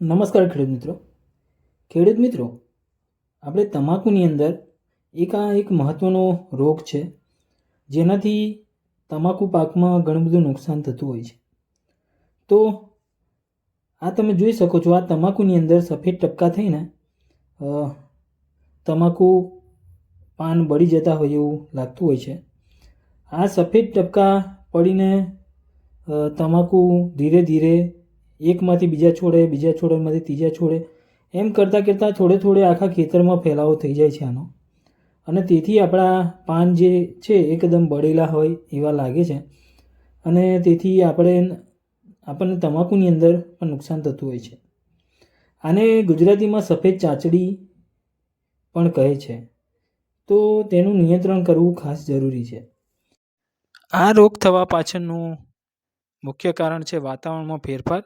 નમસ્કાર ખેડૂત મિત્રો. ખેડૂત મિત્રો, આપણે તમાકુની અંદર એક આ એક મહત્ત્વનો રોગ છે, જેનાથી તમાકુ પાકમાં ઘણું બધું નુકસાન થતું હોય છે. તો આ તમે જોઈ શકો છો, આ તમાકુની અંદર સફેદ ટપકા થઈને તમાકુ પાન બળી જતા હોય એવું લાગતું હોય છે. આ સફેદ ટપકા પડીને તમાકુ ધીરે ધીરે એકમાંથી બીજા છોડે, બીજા છોડેમાંથી ત્રીજા છોડે, એમ કરતાં કરતાં થોડે થોડે આખા ખેતરમાં ફેલાવો થઈ જાય છે આનો. અને તેથી આપણા પાન જે છે એકદમ બળેલા હોય એવા લાગે છે. અને તેથી આપણે આપણને તમાકુની અંદર પણ નુકસાન થતું હોય છે. આને ગુજરાતીમાં સફેદ ચાચડી પણ કહે છે. તો તેનું નિયંત્રણ કરવું ખાસ જરૂરી છે. આ રોગ થવા પાછળનું મુખ્ય કારણ છે વાતાવરણમાં ફેરફાર.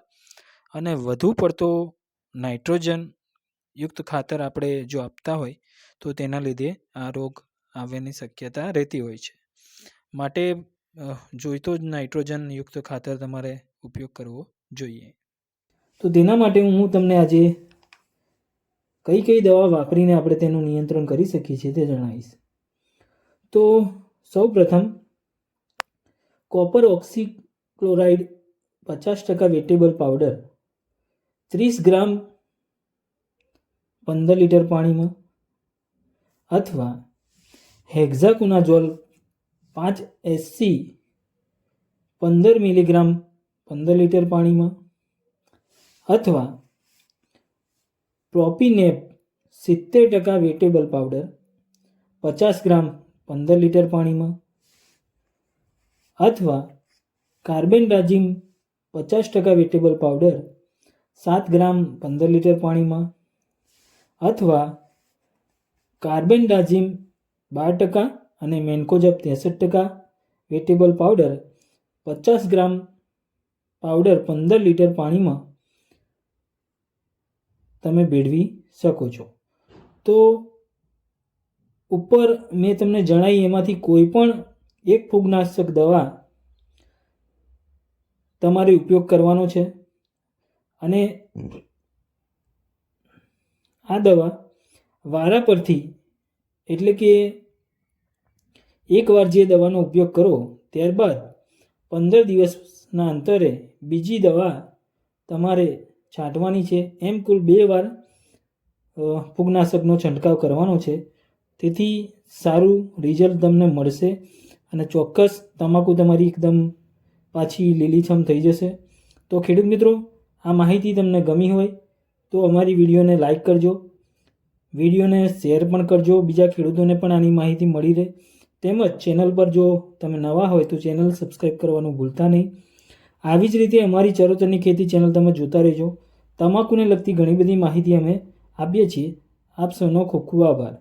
અને વધુ પડતો નાઇટ્રોજન યુક્ત ખાતર આપણે જો આપતા હોય, તો તેના લીધે આ રોગ આવવાની શક્યતા રહેતી હોય છે. માટે જોઈતો જ નાઇટ્રોજન યુક્ત ખાતર તમારે ઉપયોગ કરવો જોઈએ. તો તેના માટે હું તમને આજે કઈ કઈ દવા વાપરીને આપણે તેનું નિયંત્રણ કરી શકીએ છીએ તે જણાવીશ. તો સૌ પ્રથમ કોપર ઓક્સિક્લોરાઇડ પચાસ ટકા વેટેબલ પાવડર ત્રીસ ગ્રામ પંદર લીટર પાણીમાં અથવા હેક્ઝાકુનાઝોલ પાંચ એસસી પંદર મિલીગ્રામ પંદર લીટર પાણીમાં અથવા પ્રોપીનેપ સિત્તેર ટકા વેટેબલ પાવડર પચાસ ગ્રામ પંદર લીટર પાણીમાં અથવા કાર્બેન્ડાઝિમ પચાસ ટકા વેટેબલ પાવડર સાત ગ્રામ પંદર લીટર પાણીમાં અથવા કાર્બેન્ડાઝિમ બાર ટકા અને મેન્કોજબ ત્રેસઠ ટકા, વેટેબલ પાવડર પચાસ ગ્રામ પાવડર પંદર લીટર પાણીમાં તમે ભેળવી શકો છો. તો ઉપર મેં તમને જણાવી એમાંથી કોઈ પણ એક ફૂગનાશક દવા તમારે ઉપયોગ કરવાનો છે. અને આ દવા વારા પરથી, એટલે કે એકવાર જે દવાનો ઉપયોગ કરો, ત્યારબાદ પંદર દિવસના અંતરે બીજી દવા તમારે છાંટવાની છે. એમ કુલ બે વાર ફૂગનાશકનો છંટકાવ કરવાનો છે. તેથી સારું રિઝલ્ટ તમને મળશે અને ચોક્કસ તમાકુ તમારી એકદમ પાછી લીલીછમ થઈ જશે. તો ખેડૂત મિત્રો આ માહિતી તમને ગમી હોય તો અમારી વિડીયોને લાઇક કરજો. વિડીયોને શેર પણ કરજો. બીજા ખેડૂતોને પણ આની માહિતી મળી રહે. તેમજ ચેનલ પર જો તમે નવા હોય તો ચેનલ સબસ્ક્રાઈબ કરવાનું ભૂલતા નહીં. આવી જ રીતે અમારી ચરોતરની ખેતી ચેનલ તમે જોતા રહેજો. તમાકુને લગતી ઘણી બધી માહિતી અમે આપીએ છીએ. આપ સૌનો ખૂબ ખૂબ આભાર.